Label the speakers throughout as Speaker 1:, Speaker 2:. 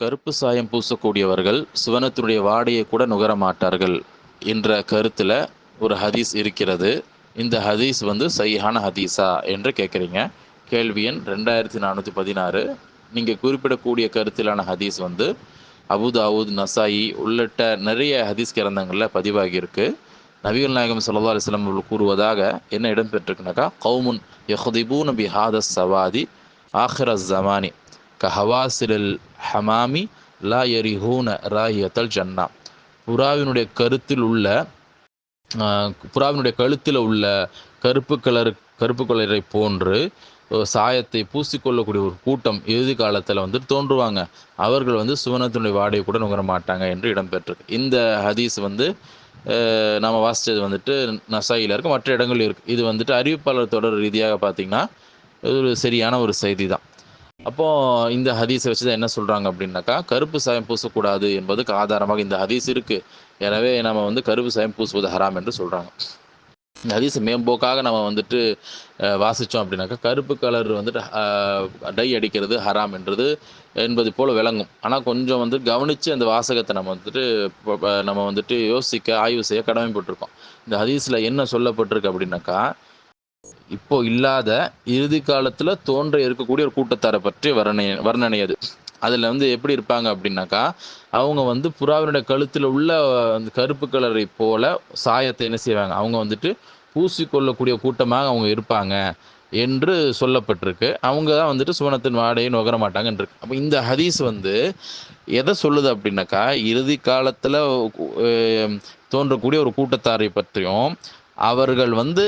Speaker 1: கருப்பு சாயம் பூசக்கூடியவர்கள் சிவனத்தினுடைய வாடையை கூட நுகர மாட்டார்கள் என்ற கருத்தில் ஒரு ஹதீஸ் இருக்கிறது. இந்த ஹதீஸ் வந்து சையான ஹதீஸா என்று கேட்குறீங்க கேள்வி எண் ரெண்டாயிரத்தி நானூற்றி பதினாறு. நீங்கள் குறிப்பிடக்கூடிய கருத்திலான ஹதீஸ் வந்து அபுதாவுத் நசாயி உள்ளிட்ட நிறைய ஹதீஸ் கிரந்தங்களில் பதிவாகியிருக்கு நபிகள் நாயகம் சல்லா அலிஸ்லாம் அவர்கள் கூறுவதாக என்ன இடம்பெற்றிருக்குனாக்கா கவுமுன் யஹதிபூன் பி ஹாதஸ் சவாதி ஆஹிர ஜமானி கஹவாசில் ஹமாமி லா எரிஹூன ராஹியத்தல் ஜன்னா. புறாவினுடைய கருத்தில் உள்ள புறாவினுடைய கழுத்தில் உள்ள கருப்பு கலர் கருப்பு கலரை போன்று சாயத்தை பூசிக்கொள்ளக்கூடிய ஒரு கூட்டம் இறுதி காலத்தில் வந்து தோன்றுவாங்க. அவர்கள் வந்து சுவனத்தினுடைய வாடையை கூட நுகர மாட்டாங்க என்று இடம்பெற்றிருக்கு இந்த ஹதீஸ் வந்து நம்ம வாசித்தது வந்துட்டு நசாயில் இருக்குது மற்ற இடங்கள் இருக்குது இது வந்துட்டு அறிவிப்பாளர் தொடர் ரீதியாக பார்த்திங்கன்னா ஒரு சரியான ஒரு செய்தி தான். அப்போது இந்த ஹதீஸை வச்சு தான் என்ன சொல்கிறாங்க அப்படின்னாக்கா கருப்பு சாயம் பூசக்கூடாது என்பதுக்கு ஆதாரமாக இந்த ஹதீஸ் இருக்குது எனவே நம்ம வந்து கருப்பு சாயம் பூசுவது ஹராம் என்று சொல்கிறாங்க இந்த ஹதீஸ் மேம்போக்காக நம்ம வந்துட்டு வாசித்தோம் அப்படின்னாக்கா கருப்பு கலர் வந்துட்டு டை அடிக்கிறது ஹராம் என்றது என்பது போல் விளங்கும். ஆனால் கொஞ்சம் வந்து கவனித்து அந்த வாசகத்தை நம்ம வந்துட்டு நம்ம வந்துட்டு யோசிக்க ஆய்வு செய்ய கடமைப்பட்டிருக்கோம். இந்த ஹதீஸில் என்ன சொல்லப்பட்டிருக்கு அப்படின்னாக்கா இப்போ இல்லாத இறுதி காலத்தில் தோன்ற இருக்கக்கூடிய ஒரு கூட்டத்தாரை பற்றி வர்ணனை வர்ணனை அது அதில் வந்து எப்படி இருப்பாங்க அப்படின்னாக்கா அவங்க வந்து புறாவினுடைய கழுத்தில் உள்ள அந்த கருப்பு கலரை போல சாயத்தை என்ன செய்வாங்க? அவங்க வந்துட்டு பூசிக்கொள்ளக்கூடிய கூட்டமாக அவங்க இருப்பாங்க என்று சொல்லப்பட்டிருக்கு. அவங்க தான் வந்துட்டு சுவனத்தின் வாடையை நுகர மாட்டாங்கன்றிருக்கு அப்போ இந்த ஹதீஸ் வந்து எதை சொல்லுது அப்படின்னாக்கா இறுதி காலத்தில் தோன்றக்கூடிய ஒரு கூட்டத்தாரை பற்றியும் அவர்கள் வந்து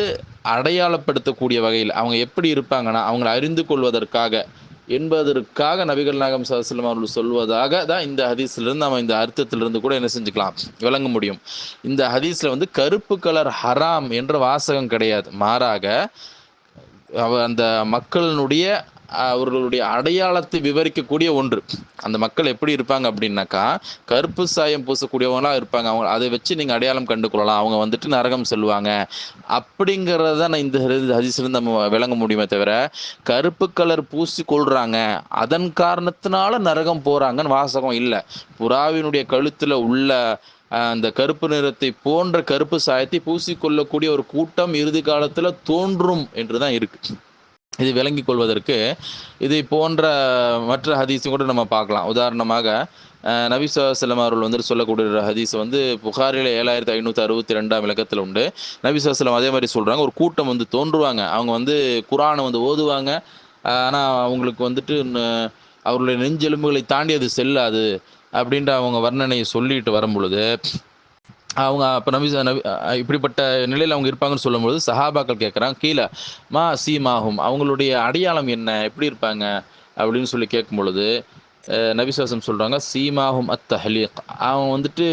Speaker 1: அடையாளப்படுத்தக்கூடிய வகையில் அவங்க எப்படி இருப்பாங்கன்னா அவங்களை அறிந்து கொள்வதற்காக என்பதற்காக நபிகள் நாயகம் சதசிலம் அவர்கள் சொல்வதாக தான் இந்த ஹதீஸ்லேருந்து நம்ம இந்த அர்த்தத்திலிருந்து கூட என்ன செஞ்சுக்கலாம் விளங்க முடியும். இந்த ஹதீஸில் வந்து கருப்பு கலர் ஹராம் என்ற வாசகம் கிடையாது. மாறாக அவ அந்த மக்களினுடைய அவர்களுடைய அடையாளத்தை விவரிக்கக்கூடிய ஒன்று. அந்த மக்கள் எப்படி இருப்பாங்க அப்படின்னாக்கா கருப்பு சாயம் பூசக்கூடியவங்களாம் இருப்பாங்க. அவங்க அதை வச்சு நீங்கள் அடையாளம் கண்டு கொள்ளலாம். அவங்க வந்துட்டு நரகம் செல்வாங்க அப்படிங்கிறத நான் இந்த ஹதீஸ்லேருந்து நம்ம விளங்க முடியுமே தவிர கருப்பு கலர் பூசி கொள்றாங்க அதன் காரணத்தினால நரகம் போகிறாங்கன்னு வாசகம் இல்லை. புறாவினுடைய கழுத்தில் உள்ள அந்த கருப்பு நிறத்தை போன்ற கருப்பு சாயத்தை பூசிக்கொள்ளக்கூடிய ஒரு கூட்டம் இறுதி காலத்தில் தோன்றும் என்று தான் இருக்குது இது விளங்கி கொள்வதற்கு இதை போன்ற மற்ற ஹதீஸும் கூட நம்ம பார்க்கலாம். உதாரணமாக நபிசுவாசலம் அவர்கள் வந்து சொல்லக்கூடிய ஹதீஸ் வந்து புகாரில் ஏழாயிரத்தி ஐநூற்றி அறுபத்தி ரெண்டாம் இலக்கத்தில் உண்டு. நபிசுவாசலம் அதே மாதிரி சொல்கிறாங்க ஒரு கூட்டம் வந்து தோன்றுவாங்க. அவங்க வந்து குரானை வந்து ஓதுவாங்க. ஆனால் அவங்களுக்கு வந்துட்டு அவர்களுடைய நெஞ்செலும்புகளை தாண்டி அது செல்லாது அப்படின்ற அவங்க வர்ணனையை சொல்லிட்டு வரும் பொழுது அவங்க அப்போ நபி நபி இப்படிப்பட்ட நிலையில் அவங்க இருப்பாங்கன்னு சொல்லும்போது சஹாபாக்கள் கேட்குறாங்க கீழே மா சீமாகும் அவங்களுடைய அடையாளம் என்ன? எப்படி இருப்பாங்க? அப்படின்னு சொல்லி கேட்கும் பொழுது நபிசுவாசம் சொல்கிறாங்க சீமாகும் அத் தஹலீக் அவங்க வந்துட்டு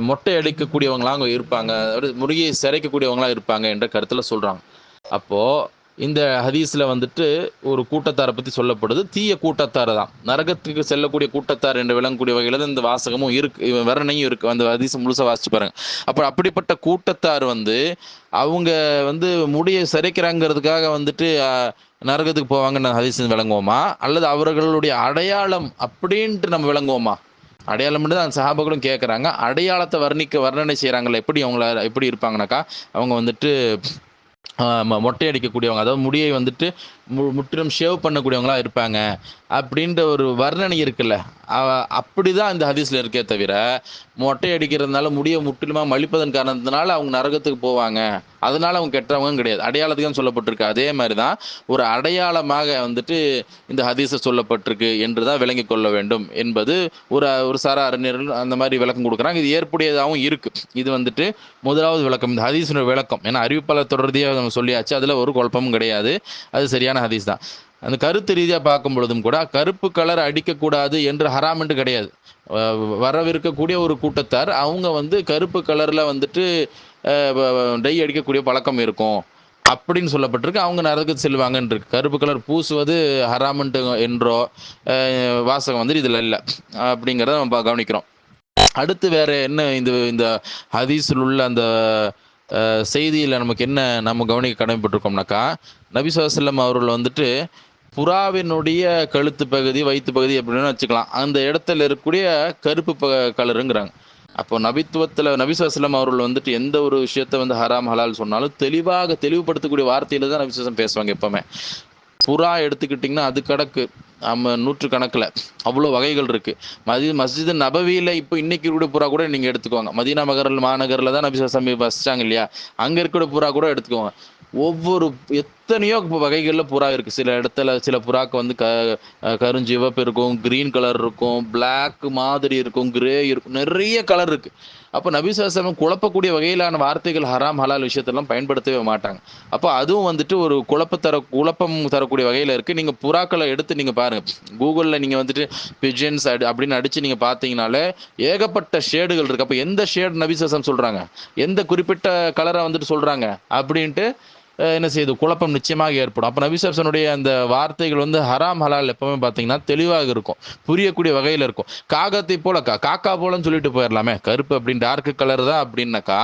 Speaker 1: மொட்டை அடிக்கக்கூடியவங்களாம் அங்கே இருப்பாங்க முருகையை சிறைக்கக்கூடியவங்களாம் இருப்பாங்க என்ற கருத்தில் சொல்கிறாங்க அப்போது இந்த ஹதீஸில் வந்துட்டு ஒரு கூட்டத்தாரை பற்றி சொல்லப்படுது. தீய கூட்டத்தார் தான். நரகத்துக்கு செல்லக்கூடிய கூட்டத்தார் என்று விளங்கக்கூடிய வகையில் இந்த வாசகமும் இருக்கு. வர்ணையும் இருக்கு. அந்த ஹதீஸை முழுசாக வாசிச்சு பாருங்க. அப்போ அப்படிப்பட்ட கூட்டத்தார் வந்து அவங்க வந்து முடியை சரிக்கிறாங்கிறதுக்காக வந்துட்டு நரகத்துக்கு போவாங்கன்னு ஹதீஸ் விளங்குவோமா? அல்லது அவர்களுடைய அடையாளம் அப்படின்ட்டு நம்ம விளங்குவோமா? அடையாளம் தான் அந்த சஹாபர்களும் கேட்குறாங்க அடையாளத்தை வர்ணிக்க வர்ணனை செய்கிறாங்களே எப்படி அவங்கள எப்படி இருப்பாங்கனாக்கா அவங்க வந்துட்டு மொட்டை அடிக்கக்கூடியவங்க அதாவது முடியை வந்துட்டு மு முற்றிலும் ஷேவ் பண்ணக்கூடியவங்களா இருப்பாங்க. அப்படின்ற ஒரு வர்ணனை இருக்குல்ல. அப்படி தான் இந்த ஹதீஸில் இருக்கே தவிர மொட்டை அடிக்கிறதுனால முடியை முற்றிலுமாக மலிப்பதன் காரணத்தினால அவங்க நரகத்துக்கு போவாங்க. அதனால அவங்க கெட்டவங்க கிடையாது. அடையாளத்துக்குன்னு சொல்லப்பட்டிருக்கு. அதே மாதிரி தான் ஒரு அடையாளமாக வந்துட்டு இந்த ஹதீஸை சொல்லப்பட்டிருக்கு என்று தான் விளங்கி கொள்ள வேண்டும் என்பது ஒரு ஒரு சாரா அறிஞர்கள் அந்த மாதிரி விளக்கம் கொடுக்குறாங்க. இது ஏற்புடையதாகவும் இருக்குது இது வந்துட்டு முதலாவது விளக்கம். இந்த ஹதீஸினுடைய விளக்கம். ஏன்னா அறிவிப்பாளர் தொடர்தியாக நம்ம சொல்லியாச்சு. அதில் ஒரு குழப்பமும் கிடையாது. அது சரியான ஹதீஸ் தான். அந்த கருத்து ரீதியாக பார்க்கும் பொழுதும் கூட கருப்பு கலர் அடிக்கக்கூடாது என்று ஹராம் என்று கிடையாது. வரவிருக்கக்கூடிய ஒரு கூட்டத்தார் அவங்க வந்து கருப்பு கலரில் வந்துட்டு டை அடிக்கக்கூடிய பழக்கம் இருக்கும் அப்படின்னு சொல்லப்பட்டிருக்கு. அவங்க நரகத்துக்கு செல்வாங்கன்னு இருக்கு. கருப்பு கலர் பூசுவது ஹராமன்ட்டு என்றோ வாசகம் வந்து இதில் இல்லை. அப்படிங்கிறத நம்ம கவனிக்கிறோம். அடுத்து வேற என்ன இந்த இந்த ஹதீஸில் உள்ள அந்த செய்தியில் நமக்கு என்ன நம்ம கவனிக்க கடமைப்பட்டிருக்கோம்னாக்கா நபி சுவாசல்லம் அவர்கள் வந்துட்டு புறாவினுடைய கழுத்து பகுதி வயிற்று பகுதி அப்படின்னு வச்சுக்கலாம். அந்த இடத்துல இருக்கக்கூடிய கருப்பு ப கலருங்கிறாங்க. அப்போ நபித்துவத்தில் நபிசுவசலம் அவர்கள் வந்துட்டு எந்த ஒரு விஷயத்த வந்து ஹராம் ஹலால் சொன்னாலும் தெளிவாக தெளிவுபடுத்தக்கூடிய வார்த்தையில தான் நபிசுவாசம் பேசுவாங்க எப்பவுமே. புறா எடுத்துக்கிட்டிங்கன்னா அது கணக்கு நம்ம நூற்றுக்கணக்கில் அவ்வளோ வகைகள் இருக்குது மதி மஸ்ஜித் நபவியில் இப்போ இன்னைக்கு கூட புறா கூட நீங்கள் எடுத்துக்கோங்க. மதீனா மகரில் மாநகரில் தான் நபி சமி வசிச்சாங்க இல்லையா? அங்கே இருக்கிற புறா கூட எடுத்துக்கோங்க. ஒவ்வொரு எத்தனையோ வகைகளில் புறா இருக்குது சில இடத்துல சில புறாக்கு வந்து க கருஞ்சிவப்பு இருக்கும் க்ரீன் கலர் இருக்கும் பிளாக் மாதிரி இருக்கும் கிரே இருக்கும் நிறைய கலர் இருக்குது அப்போ நபிசாசனம் குழப்பக்கூடிய வகையிலான வார்த்தைகள் ஹராம் ஹலால் விஷயத்தெல்லாம் பயன்படுத்தவே மாட்டாங்க. அப்போ அதுவும் வந்துட்டு ஒரு குழப்ப தர குழப்பம் தரக்கூடிய வகையில் இருக்குது நீங்கள் புறாக்களை எடுத்து நீங்கள் பாருங்கள் கூகுளில் நீங்கள் வந்துட்டு பிஜன்ஸ் அடி அப்படின்னு அடித்து நீங்கள் பார்த்தீங்கனாலே ஏகப்பட்ட ஷேடுகள் இருக்குது அப்போ எந்த ஷேடு நபிசாசம் சொல்கிறாங்க எந்த குறிப்பிட்ட கலரை வந்துட்டு சொல்கிறாங்க அப்படின்ட்டு என்ன செய்யுது குழப்பம் நிச்சயமாக ஏற்படும். அப்போ நபிசப்சனுடைய அந்த வார்த்தைகள் வந்து ஹராம் ஹலால் எப்பவுமே பார்த்தீங்கன்னா தெளிவாக இருக்கும். புரியக்கூடிய வகையில் இருக்கும். காகத்தை போல கா காக்கா போலன்னு சொல்லிட்டு போயிடலாமே கருப்பு அப்படின்னு டார்க் கலர் தான் அப்படின்னாக்கா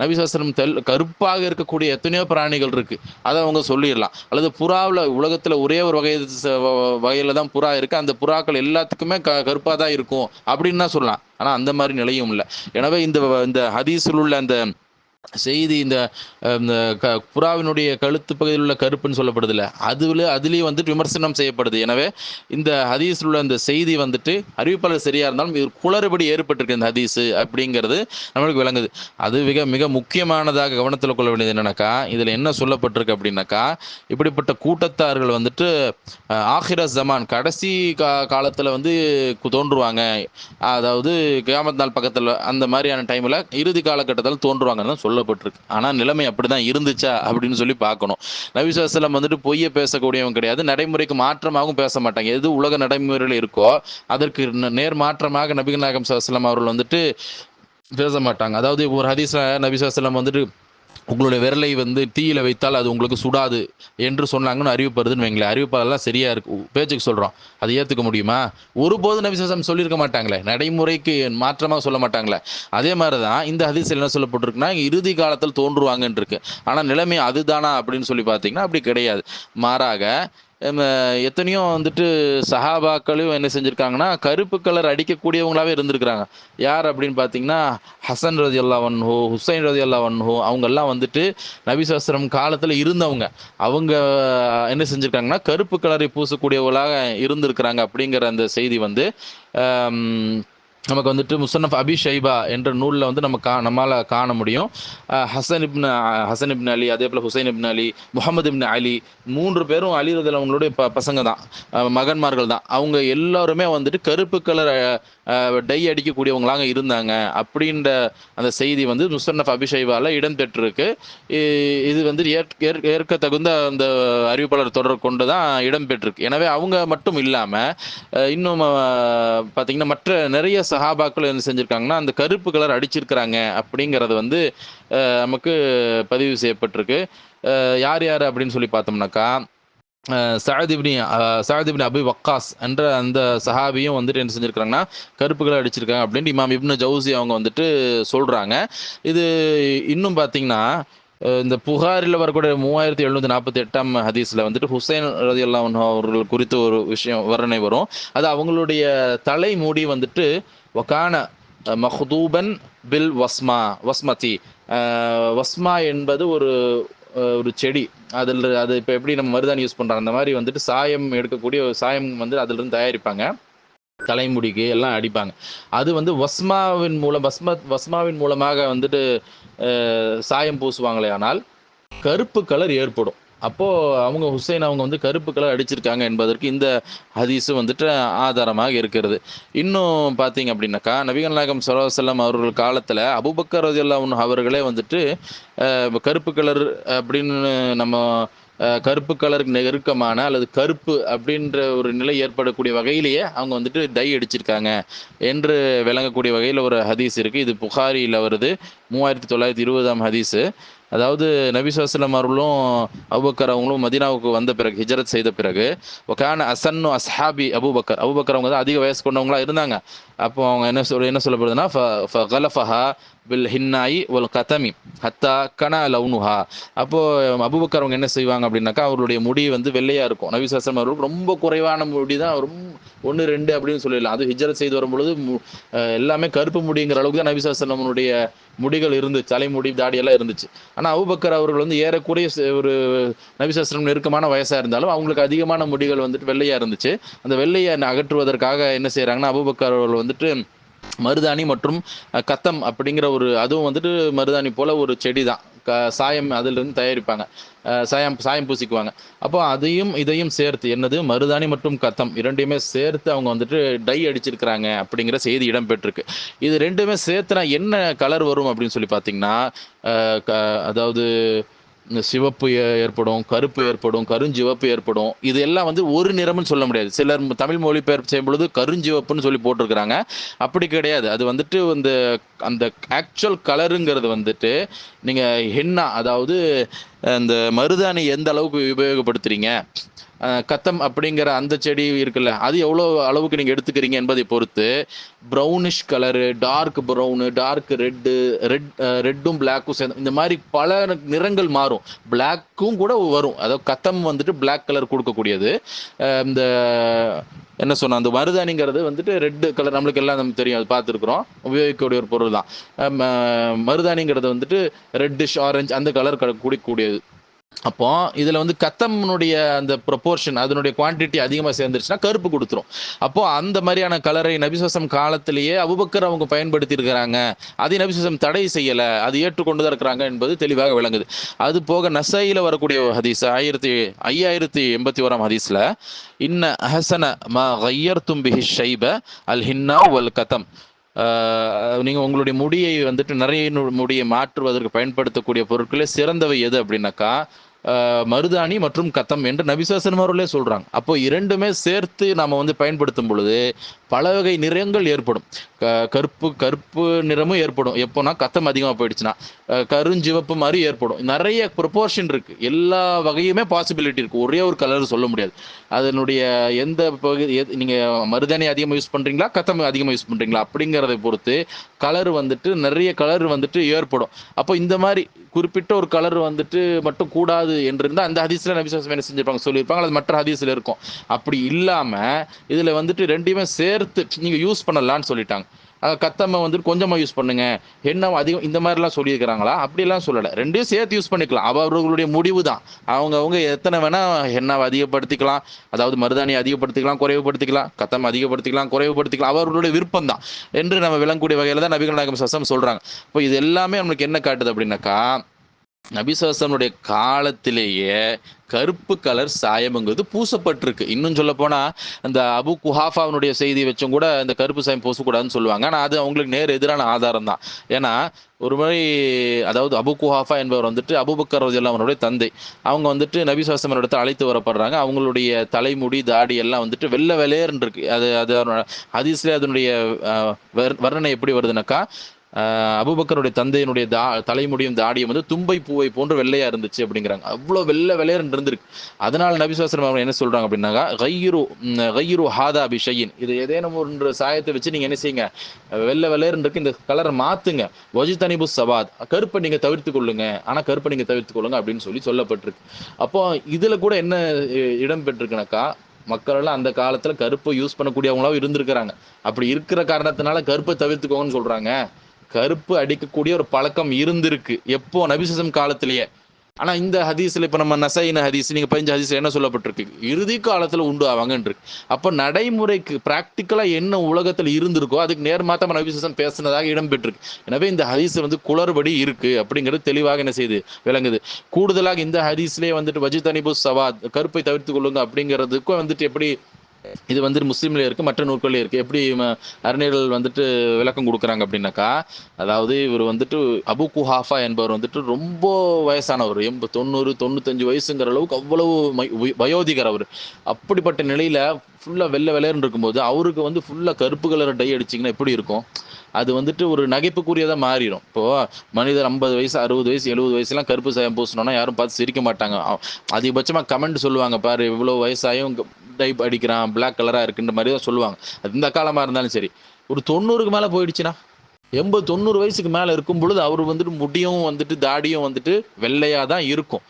Speaker 1: நபிசாஸ்திரம் தெல் கருப்பாக இருக்கக்கூடிய எத்தனையோ பிராணிகள் இருக்கு. அதை அவங்க சொல்லிடலாம் அல்லது புறாவில் உலகத்தில் ஒரே ஒரு வகை வகையில் தான் புறா இருக்கு. அந்த புறாக்கள் எல்லாத்துக்குமே க கருப்பாக தான் இருக்கும். அப்படின்னு தான் சொல்லலாம். ஆனால் அந்த மாதிரி நிலையும் இல்லை. எனவே இந்த இந்த ஹதீஸில் உள்ள அந்த செய்தி இந்த க புறாவினுடைய கழுத்து பகுதியில் உள்ள கருப்புன்னு சொல்லப்படுதுல அதுல அதுலேயும் வந்துட்டு விமர்சனம் செய்யப்படுது. எனவே இந்த ஹதீஸில் உள்ள இந்த செய்தி வந்துட்டு அறிவிப்பாளர் சரியாக இருந்தாலும் இது குளறுபடி ஏற்பட்டிருக்கு இந்த ஹதீஸு அப்படிங்கிறது நம்மளுக்கு விளங்குது. அது மிக மிக முக்கியமானதாக கவனத்தில் கொள்ள வேண்டியது என்னன்னாக்கா இதில் என்ன சொல்லப்பட்டிருக்கு அப்படின்னாக்கா இப்படிப்பட்ட கூட்டத்தார்கள் வந்துட்டு ஆஹிர ஜமான் கடைசி கா காலத்தில் வந்து தோன்றுவாங்க. அதாவது கியாமத் நாள் பக்கத்தில் அந்த மாதிரியான டைமில் இறுதி காலகட்டத்தில் தோன்றுவாங்கன்னு சொல்ல சொல்லப்பட்டிருக்கு. ஆனால் நிலைமை அப்படி தான் இருந்துச்சா அப்படின்னு சொல்லி பார்க்கணும். நபிசுவலம் வந்துட்டு பொய்யை பேசக்கூடியவங்க கிடையாது. நடைமுறைக்கு மாற்றமாகவும் பேச மாட்டாங்க. எது உலக நடைமுறையில் இருக்கோ அதற்கு நேர் மாற்றமாக நபிகள் நாயகம் சல்லாஸ்லாம் அவர்கள் வந்துட்டு பேச மாட்டாங்க. அதாவது ஒரு ஹதீஸ்ல நபி வந்துட்டு உங்களுடைய விரலை வந்து தீயில வைத்தால் அது உங்களுக்கு சுடாது என்று சொன்னாங்கன்னு அறிவிப்படுதுன்னு வைங்களேன். அறிவிப்பாளெல்லாம் சரியா இருக்கு. பேச்சுக்கு சொல்றோம். அதை ஏற்றுக்க முடியுமா? ஒருபோது நபிசாசம் சொல்லியிருக்க மாட்டாங்களே. நடைமுறைக்கு மாற்றமாக சொல்ல மாட்டாங்களே. அதே மாதிரி தான் இந்த ஹதீஸ் என்ன சொல்லப்பட்டிருக்குன்னா இறுதி காலத்தில் தோன்றுவாங்கன்னு இருக்கு. ஆனால் நிலைமை அதுதானா அப்படின்னு சொல்லி பார்த்தீங்கன்னா அப்படி கிடையாது. மாறாக எத்தனையோ வந்துட்டு சஹாபாக்களையும் என்ன செஞ்சுருக்காங்கன்னா கருப்பு கலர் அடிக்கக்கூடியவங்களாவே இருந்திருக்கிறாங்க. யார் அப்படின்னு பார்த்தீங்கன்னா ஹசன் ரதி அல்லா வன்ஹோ ஹுசைன் ரதி அல்லா வன்ஹோ அவங்கெல்லாம் வந்துட்டு நபிசாஸ்திரம் காலத்தில் இருந்தவங்க. அவங்க என்ன செஞ்சுருக்காங்கன்னா கருப்பு கலரை பூசக்கூடியவங்களாக இருந்திருக்கிறாங்க அப்படிங்கிற அந்த செய்தி வந்து நமக்கு வந்துட்டு முசன்னஃப் அபி ஷைபா என்ற நூலில் வந்து நம்ம கா நம்மளால் காண முடியும். ஹசன் இப்னு ஹசன் இப்னு அலி அதே போல் ஹுசைன் இப்னு அலி முகமது இப்னு அலி மூன்று பேரும் அலி ரதில் அவங்களுடைய ப பசங்க தான். மகன்மார்கள் தான். அவங்க எல்லாருமே வந்துட்டு கருப்பு கலர் டை அடிக்கக்கூடியவங்களாக இருந்தாங்க. அப்படின்ற அந்த செய்தி வந்து முசன்னஃப் அபிஷைவால இடம்பெற்றிருக்கு. இது வந்து ஏற்க தகுந்த அந்த அறிவிப்பாளர் தொடர் கொண்டு தான் இடம்பெற்றிருக்கு. எனவே அவங்க மட்டும் இல்லாமல் இன்னும் பார்த்தீங்கன்னா மற்ற நிறைய சஹாபாக்கள் என்ன செஞ்சுருக்காங்கன்னா அந்த கருப்பு கலர் அடிச்சிருக்கிறாங்க அப்படிங்கிறது வந்து நமக்கு பதிவு செய்யப்பட்டிருக்கு. யார் யார் அப்படின்னு சொல்லி பார்த்தோம்னாக்கா சாதிபினி சாதிபினி அபி வக்காஸ் என்ற அந்த சஹாபியும் வந்துட்டு என்ன செஞ்சுருக்காங்கன்னா கருப்புகளை அடிச்சிருக்காங்க அப்படின்ட்டு இமாம் இப்னு ஜவுசி அவங்க வந்துட்டு சொல்கிறாங்க இது இன்னும் பார்த்தீங்கன்னா இந்த புகாரில் வரக்கூடிய மூவாயிரத்தி எழுநூத்தி நாற்பத்தி எட்டாம் ஹதீஸில் வந்துட்டு ஹுசைன் ரதி அல்லா அவர்கள் குறித்து ஒரு விஷயம் வர்ணனை வரும். அது அவங்களுடைய தலை மூடி வந்துட்டு ஒகான மஹதூபன் பில் வஸ்மா வஸ்மதி. வஸ்மா என்பது ஒரு ஒரு செடி அதில் அது இப்போ எப்படி நம்ம மருதாணி யூஸ் பண்ணுறோம் அந்த மாதிரி வந்துட்டு சாயம் எடுக்கக்கூடிய சாயம் வந்து அதிலிருந்து தயாரிப்பாங்க. தலைமுடிக்கு எல்லாம் அடிப்பாங்க. அது வந்து வஸ்மாவின் மூலம் வஸ்ம வஸ்மாவின் மூலமாக வந்துட்டு சாயம் பூசுவாங்களே ஆனால் கருப்பு கலர் ஏற்படும். அப்போது அவங்க ஹுசைன் அவங்க வந்து கருப்பு கலர் அடிச்சிருக்காங்க என்பதற்கு இந்த ஹதீஸு வந்துட்டு ஆதாரமாக இருக்கிறது. இன்னும் பார்த்தீங்க அப்படின்னாக்கா நபிகள் நாயகம் சரோசல்லம் அவர்கள் காலத்தில் அபுபக்கர் ரதியல்லா அவர்களே வந்துட்டு கருப்பு கலர் அப்படின்னு நம்ம கருப்பு கலருக்கு நெருக்கமான அல்லது கருப்பு அப்படின்ற ஒரு நிலை ஏற்படக்கூடிய வகையிலேயே அவங்க வந்துட்டு டை அடிச்சிருக்காங்க என்று விளங்கக்கூடிய வகையில் ஒரு ஹதீஸ் இருக்குது இது புகாரியில் வருது. மூவாயிரத்தி தொள்ளாயிரத்தி இருபதாம் ஹதீஸு. அதாவது நபி அவர்களும் அபுபக்கர் அவங்களும் மதீனாவுக்கு வந்த பிறகு ஹிஜரத் செய்த பிறகு ஒகான அசன்னு அஸ்ஹாபி அபூபக்கர் அபுபக்கர் அவங்க தான் அதிக வயசு கொண்டவங்களா இருந்தாங்க. அப்போ அவங்க என்ன சொல்ல என்ன சொல்லப்படுதுன்னா ஃபகலஃபஹா பில் ஹின்னாயி ஒல் கதமி ஹத்தா கனா லவுனுஹா அப்போ அபூபக்கர் அவங்க என்ன செய்வாங்க அப்படின்னாக்கா அவருடைய முடி வந்து வெள்ளையா இருக்கும். நபி அவர்களுக்கு ரொம்ப குறைவான முடி தான் ரொம்ப ஒன்று ரெண்டு அப்படின்னு சொல்லிடலாம். அது ஹிஜரத் செய்து வரும்பொழுது மு- எல்லாமே கருப்பு முடிங்கிற அளவுக்கு தான் நபி முடிகள் இருந்துச்சு தலைமுடி தாடியெல்லாம் இருந்துச்சு. ஆனால் அவுபக்கர் அவர்கள் வந்து ஏறக்குறைய ஒரு நபிசாஸ்திரம் நெருக்கமான வயசாக இருந்தாலும் அவங்களுக்கு அதிகமான முடிகள் வந்துட்டு வெள்ளையாக இருந்துச்சு. அந்த வெள்ளையை அகற்றுவதற்காக என்ன செய்கிறாங்கன்னா அபுபக்கர் அவர்கள் வந்துட்டு மருதாணி மற்றும் கத்தம் அப்படிங்கிற ஒரு அதுவும் வந்துட்டு மருதாணி போல ஒரு செடி தான் க சாயம் அதிலிருந்து தயாரிப்பாங்க. சாயம் சாயம் பூசிக்குவாங்க. அப்போ அதையும் இதையும் சேர்த்து என்னது? மருதாணி மற்றும் கத்தம் இரண்டையுமே சேர்த்து அவங்க வந்துட்டு டை அடிச்சிருக்கிறாங்க அப்படிங்கிற செய்தி இடம்பெற்றிருக்கு. இது ரெண்டுமே சேர்த்துனா என்ன கலர் வரும் அப்படின்னு சொல்லி பார்த்தீங்கன்னா க- அதாவது சிவப்பு ஏ- ஏற்படும் கருப்பு ஏற்படும் கருஞ்சிவப்பு ஏற்படும் இது எல்லாம் வந்து ஒரு நிறம்னு சொல்ல முடியாது. சிலர் தமிழ் மொழிபெயர்ப்பு செய்யும் பொழுது கருஞ்சிவப்புன்னு சொல்லி போட்டிருக்கிறாங்க. அப்படி கிடையாது. அது வந்துட்டு இந்த அந்த ஆக்சுவல் கலருங்கிறது வந்துட்டு நீங்கள் ஹென்னா அதாவது அந்த மருதாணி எந்த அளவுக்கு உபயோகப்படுத்துறீங்க? கத்தம் அப்படிங்கிற அந்த செடி இருக்குல்ல அது எவ்வளோ அளவுக்கு நீங்கள் எடுத்துக்கிறீங்க என்பதை பொறுத்து brownish colour dark brown dark red red ரெட்டும் பிளாக்கும் சேர்ந்து இந்த மாதிரி பல நிறங்கள் மாறும். பிளாக்கும் கூட வரும். அதாவது கத்தம் வந்துட்டு பிளாக் கலர் கொடுக்கக்கூடியது. இந்த என்ன சொன்ன அந்த மருதாணிங்கிறது வந்துட்டு ரெட் கலர் நம்மளுக்கு எல்லாம் நம்ம தெரியும் அது பார்த்துருக்குறோம். உபயோகிக்கக்கூடிய ஒரு பொருள் தான் ம- மருதாணிங்கிறது வந்துட்டு ரெட்டிஷ் ஆரஞ்சு அந்த கலர் குடிக்கக்கூடியது அப்போ இதுல வந்து கத்தம்னுடைய அந்த ப்ரொபோர்ஷன் அதனுடைய குவாண்டிட்டி அதிகமாக சேர்ந்துருச்சுன்னா கருப்பு கொடுத்துரும். அப்போ அந்த மாதிரியான கலரை நபிசுவசம் காலத்திலேயே அபுபக்கர் அவங்க பயன்படுத்தி இருக்கிறாங்க அதை நபிசுவசம் தடை செய்யல அது ஏற்றுக்கொண்டு தான் இருக்கிறாங்க என்பது தெளிவாக விளங்குது. அது போக நசையில வரக்கூடிய ஹதீஸ் ஆயிரத்தி ஐயாயிரத்தி எண்பத்தி ஓராம் ஹதீஸ்ல இன்ன அஹசன மா ஐயர் தும்பிஹி ஷைப அல் ஹின்னா வல் கதம். நீங்கள் உங்களுடைய முடியை வந்துட்டு நிறைய முடியை மாற்றுவதற்கு பயன்படுத்தக்கூடிய பொருட்களே சிறந்தவை எது அப்படின்னாக்கா மருதாணி மற்றும் கத்தம் என்று நபிசாசனம் அவர்களே அப்போ இரண்டுமே சேர்த்து நாம் வந்து பயன்படுத்தும் பொழுது பல வகை நிறங்கள் ஏற்படும். க- கருப்பு கருப்பு நிறமும் ஏற்படும். எப்போனா கத்தம் அதிகமாக போயிடுச்சுன்னா கருஞ்சிவப்பு மாதிரி ஏற்படும். நிறைய ப்ரொபோர்ஷன் இருக்குது எல்லா வகையுமே பாசிபிலிட்டி இருக்குது ஒரே ஒரு கலர் சொல்ல முடியாது. அதனுடைய எந்த பகுதி நீங்கள் மருதாணி அதிகமாக யூஸ் பண்ணுறீங்களா கத்தம் அதிகமாக யூஸ் பண்ணுறீங்களா அப்படிங்கிறத பொறுத்து கலர் வந்துட்டு நிறைய கலர் வந்துட்டு ஏற்படும். அப்போ இந்த மாதிரி குறிப்பிட்ட ஒரு கலர் வந்துட்டு மட்டும் கூடாது என்று இருந்தால் அந்த ஹதீஸில் நபிசாசம் என்ன செஞ்சிருப்பாங்க? சொல்லியிருப்பாங்க. அது மற்ற ஹதீஸில் இருக்கும். அப்படி இல்லாமல் இதில் வந்துட்டு ரெண்டையுமே சேர்த்து நீங்கள் யூஸ் பண்ணலான்னு சொல்லிட்டாங்க. கத்தம்மை வந்துட்டு கொஞ்சமாக யூஸ் பண்ணுங்க. என்ன அதிகம் இந்த மாதிரிலாம் சொல்லியிருக்கிறாங்களா? அப்படிலாம் சொல்லலை. ரெண்டையும் சேர்த்து யூஸ் பண்ணிக்கலாம். அவர்களுடைய முடிவு தான் அவங்க அவங்க எத்தனை வேணால் எண்ணெய் அதிகப்படுத்திக்கலாம். அதாவது மருதாணி அதிகப்படுத்திக்கலாம் குறைவுபடுத்திக்கலாம். கத்தம் அதிகப்படுத்திக்கலாம் குறைவுபடுத்திக்கலாம். அவர்களுடைய விருப்பம் தான் என்று நம்ம விளங்கக்கூடிய வகையில் தான் நபிகள் நாயகம் சசம் சொல்கிறாங்க இப்போ இது எல்லாமே நம்மளுக்கு என்ன காட்டுது அப்படின்னாக்கா நபிசாசனுடைய காலத்திலேயே கருப்பு கலர் சாயம்ங்கிறது பூசப்பட்டிருக்கு. இன்னும் சொல்ல போனா அந்த அபு குஹாஃபாவனுடைய செய்தி வச்சும் கூட இந்த கருப்பு சாயம் பூசக்கூடாதுன்னு சொல்லுவாங்க. ஆனால் அது அவங்களுக்கு நேர் எதிரான ஆதாரம் தான். ஏன்னா ஒரு மாதிரி அதாவது அபு குஹாஃபா என்பவர் வந்துட்டு அபுபக்கர் ரலியல்லாஹு அவனுடைய தந்தை. அவங்க வந்துட்டு நபி இடத்துல அழைத்து வரப்படுறாங்க அவங்களுடைய தலைமுடி தாடி எல்லாம் வந்துட்டு வெள்ள வெளையர்ன்னு இருக்கு. அது அது ஹதீஸ்ல அதனுடைய வர்- வர்ணனை எப்படி வருதுனாக்கா அபுபக்கருடைய தந்தையினுடைய தா தலைமுடியும் தாடியும் வந்து தும்பை பூவை போன்று வெள்ளையா இருந்துச்சு அப்படிங்கிறாங்க. அவ்வளோ வெள்ளை வெள்ளையர் இருந்திருக்கு அதனால நபிசாஸ்திரம் அவங்க என்ன சொல்றாங்க அப்படின்னாக்கா கையுரு கையுரு ஹாதா பிஷையின். இது ஏதேனும் ஒன்று சாயத்தை வச்சு நீங்க என்ன செய்யுங்க வெள்ளை வெள்ளையர் இருக்கு இந்த கலரை மாத்துங்க. வஜி தனிபு சவாத் கருப்பை நீங்க தவிர்த்து கொள்ளுங்க. ஆனா கருப்பை நீங்க தவிர்த்து கொள்ளுங்க அப்படின்னு சொல்லி சொல்லப்பட்டிருக்கு. அப்போ இதுல கூட என்ன இடம் பெற்றிருக்குனாக்கா மக்கள் எல்லாம் அந்த காலத்துல கருப்பை யூஸ் பண்ணக்கூடியவங்களாவும் இருந்திருக்கிறாங்க. அப்படி இருக்கிற காரணத்தினால கருப்பை தவிர்த்துக்கோங்கன்னு சொல்றாங்க. கருப்பு அடிக்கக்கூடிய ஒரு பழக்கம் இருந்திருக்கு எப்போ? நபிசம் காலத்திலேயே. ஆனா இந்த ஹதீஸ்ல இப்ப நம்ம நசைன ஹதீஸ் நீங்க பதினஞ்சு ஹதீஸ் என்ன சொல்லப்பட்டிருக்கு? இறுதி காலத்துல உண்டு ஆவாங்கன்னு அப்ப நடைமுறைக்கு பிராக்டிக்கலா என்ன உலகத்துல இருந்திருக்கோ அதுக்கு நேர்மாத்தமா நபிசம் பேசுனதாக இடம்பெற்றிருக்கு எனவே இந்த ஹதீஸ் வந்து குளறுபடி இருக்கு அப்படிங்கிறது தெளிவாக என்ன செய்யுது விளங்குது. கூடுதலாக இந்த ஹதீஸ்லயே வந்துட்டு வஜித் அனிபு சவாத் கருப்பை தவிர்த்து கொள்ளுங்க அப்படிங்கிறதுக்கும் வந்துட்டு எப்படி இது வந்துட்டு முஸ்லீம்ல இருக்கு மற்ற நூல்கள்ல இருக்கு. எப்படி அறிஞர்கள் வந்துட்டு விளக்கம் கொடுக்குறாங்க அப்படின்னாக்கா அதாவது இவர் வந்துட்டு அபு குஹாஃபா என்பவர் வந்துட்டு ரொம்ப வயசானவர். எண்பது தொண்ணூறு தொண்ணூத்தஞ்சு வயசுங்கிற அளவுக்கு அவ்வளவு வயோதிகர் அவர். அப்படிப்பட்ட நிலையில ஃபுல்லா வெள்ளை வெள்ளையர்னு இருக்கும்போது அவருக்கு வந்து ஃபுல்லா கருப்பு கலர் டை அடிச்சிங்கன்னா எப்படி இருக்கும்? அது வந்துட்டு ஒரு நகைப்புக்குரியதாக மாறிடும் இப்போது மனிதர் ஐம்பது வயசு அறுபது வயசு எழுபது வயசுலாம் கருப்பு சாயம் பூசணும்னா யாரும் பார்த்து சிரிக்க மாட்டாங்க. அதிகபட்சமாக கமெண்ட் சொல்லுவாங்க பாரு இவ்வளோ வயசாயும் டைப் அடிக்கிறான் பிளாக் கலராக இருக்குன்ற மாதிரி தான் சொல்லுவாங்க. அது இந்த காலமாக இருந்தாலும் சரி. ஒரு தொண்ணூறுக்கு மேலே போயிடுச்சுன்னா எண்பது தொண்ணூறு வயசுக்கு மேலே இருக்கும் பொழுது அவர் வந்துட்டு முடியும் வந்துட்டு தாடியும் வந்துட்டு வெள்ளையாக தான் இருக்கும்.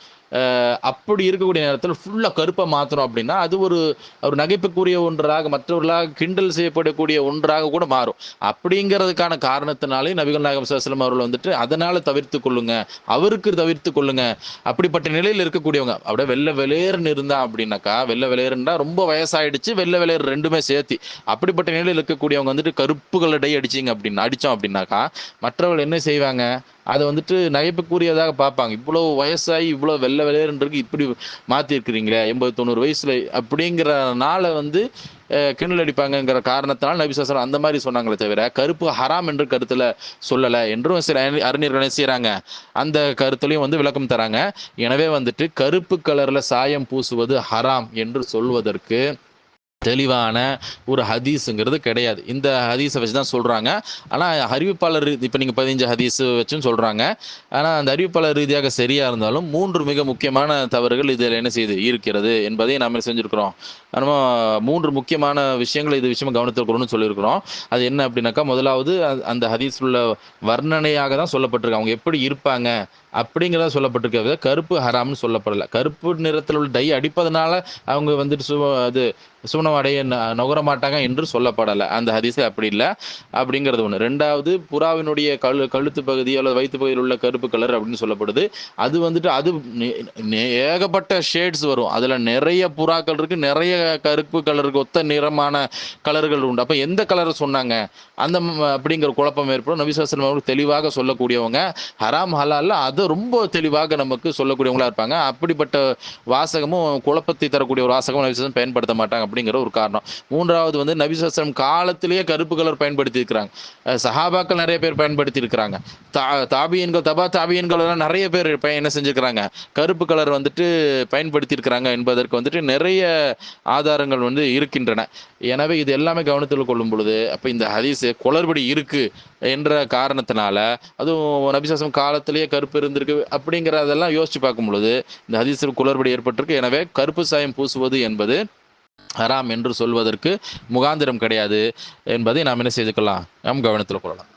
Speaker 1: அப்படி இருக்கக்கூடிய நேரத்தில் ஃபுல்லாக கருப்பை மாற்றணும் அப்படின்னா அது ஒரு ஒரு நகைப்புக்குரிய ஒன்றாக மற்றவர்களாக கிண்டல் செய்யப்படக்கூடிய ஒன்றாக கூட மாறும். அப்படிங்கிறதுக்கான காரணத்தினாலே நபிகள் நாயகம் சஸ்லம் அவர்கள் வந்துட்டு அதனால தவிர்த்து கொள்ளுங்க அவருக்கு தவிர்த்து கொள்ளுங்க. அப்படிப்பட்ட நிலையில் இருக்கக்கூடியவங்க அப்படியே வெள்ளை வெளியேறுன்னு இருந்தா அப்படின்னாக்கா வெள்ளை வெளியேறுனா ரொம்ப வயசாயிடுச்சு வெள்ளை வெளியேறு ரெண்டுமே சேர்த்து அப்படிப்பட்ட நிலையில் இருக்கக்கூடியவங்க வந்துட்டு கருப்புகளை டை அடிச்சிங்க அப்படின்னா அடித்தோம் அப்படின்னாக்கா மற்றவர்கள் என்ன செய்வாங்க? அதை வந்துட்டு நகைப்புக்குரியதாக பார்ப்பாங்க. இவ்வளோ வயசாகி இவ்வளோ வெள்ளை வெள்ளையன்றதுக்கு இப்படி மாற்றிருக்கிறீங்களே எண்பது தொண்ணூறு வயசில் அப்படிங்கிறனால வந்து கிணல் அடிப்பாங்கங்கிற காரணத்தினால் நபி அந்த மாதிரி சொன்னாங்களே தவிர கருப்பு ஹராம் என்று கருத்தில் சொல்லலை என்றும் சில அறி- அறிஞர்கள் செய்கிறாங்க அந்த கருத்துலையும் வந்து விளக்கம் தராங்க. எனவே வந்துட்டு கருப்பு கலரில் சாயம் பூசுவது ஹராம் என்று சொல்வதற்கு தெளிவான ஒரு ஹதீஸுங்கிறது கிடையாது. இந்த ஹதீஸை வச்சு தான் சொல்கிறாங்க ஆனால் அறிவிப்பாளர் இப்போ நீங்கள் பதினஞ்சு ஹதீஸ் வச்சும் சொல்கிறாங்க ஆனால் அந்த அறிவிப்பாளர் ரீதியாக சரியாக இருந்தாலும் மூன்று மிக முக்கியமான தவறுகள் இதில் என்ன செய்து இருக்கிறது என்பதை நாம் செஞ்சுருக்கிறோம்? நம்ம மூன்று முக்கியமான விஷயங்களை இது விஷயமா கவனித்திருக்கிறோம்னு சொல்லியிருக்கிறோம். அது என்ன அப்படின்னாக்கா முதலாவது அந்த ஹதீஸ் உள்ள வர்ணனையாக தான் சொல்லப்பட்டிருக்கு. அவங்க எப்படி இருப்பாங்க அப்படிங்கிறத சொல்லப்பட்டிருக்க. கருப்பு ஹராம்னு சொல்லப்படலை. கருப்பு நிறத்தில் உள்ள டை அடிப்பதனால அவங்க வந்துட்டு சு அது சுவனம் அடைய ந- நுகர மாட்டாங்க என்று சொல்லப்படலை. அந்த ஹதீஸில் அப்படி இல்லை. அப்படிங்கிறது ஒன்று ரெண்டாவது புறாவினுடைய கழு கழுத்து பகுதி அல்லது வயிற்று பகுதியில் உள்ள கருப்பு கலர் அப்படின்னு சொல்லப்படுது. அது வந்துட்டு அது ஏகப்பட்ட ஷேட்ஸ் வரும். அதில் நிறைய புறாக்கள் இருக்குது நிறைய கருப்பு கலருக்கு ஒத்த நிறமான கலர்கள் உண்டு. அப்போ எந்த கலர் சொன்னாங்க? அந்த அப்படிங்கிற குழப்பம் ஏற்படும். நபிசாஸ்திரம் அவர்கள் தெளிவாக சொல்லக்கூடியவங்க. ஹராம் ஹலால்ல அது ரொம்ப தெளிவாக நமக்கு சொல்லக்கூடியவங்களா இருப்பாங்க. அப்படிப்பட்ட வாசகமும் குழப்பத்தை தரக்கூடிய ஒரு வாசகமும் நபிசாஸ்திரம் பயன்படுத்த மாட்டாங்க அப்படிங்கிற ஒரு காரணம். மூன்றாவது வந்து நபிசாஸ்திரம் காலத்திலேயே கருப்பு கலர் பயன்படுத்தி இருக்கிறாங்க சஹாபாக்கள் நிறைய பேர் பயன்படுத்தி இருக்கிறாங்க தா தாபியன்கள் தபா தாபியன்கள் எல்லாம் நிறைய பேர் என்ன செஞ்சுக்கிறாங்க கருப்பு கலர் வந்துட்டு பயன்படுத்தி இருக்கிறாங்க என்பதற்கு வந்துட்டு நிறைய ஆதாரங்கள் வந்து இருக்கின்றன. எனவே இது எல்லாமே கவனத்தில் கொள்ளும் பொழுது அப்போ இந்த ஹதீஸ் குளறுபடி இருக்கு என்ற காரணத்தினால அதுவும் நபிசாசம் காலத்திலேயே கருப்பு இருந்திருக்கு அப்படிங்கிறதெல்லாம் யோசிச்சு பார்க்கும் பொழுது இந்த ஹதீஸில் குளறுபடி ஏற்பட்டிருக்கு. எனவே கருப்பு சாயம் பூசுவது என்பது ஹராம் என்று சொல்வதற்கு முகாந்திரம் கிடையாது என்பதை நாம் என்ன செய்து கொள்ளலாம் நாம் கவனத்தில் கொள்ளலாம்.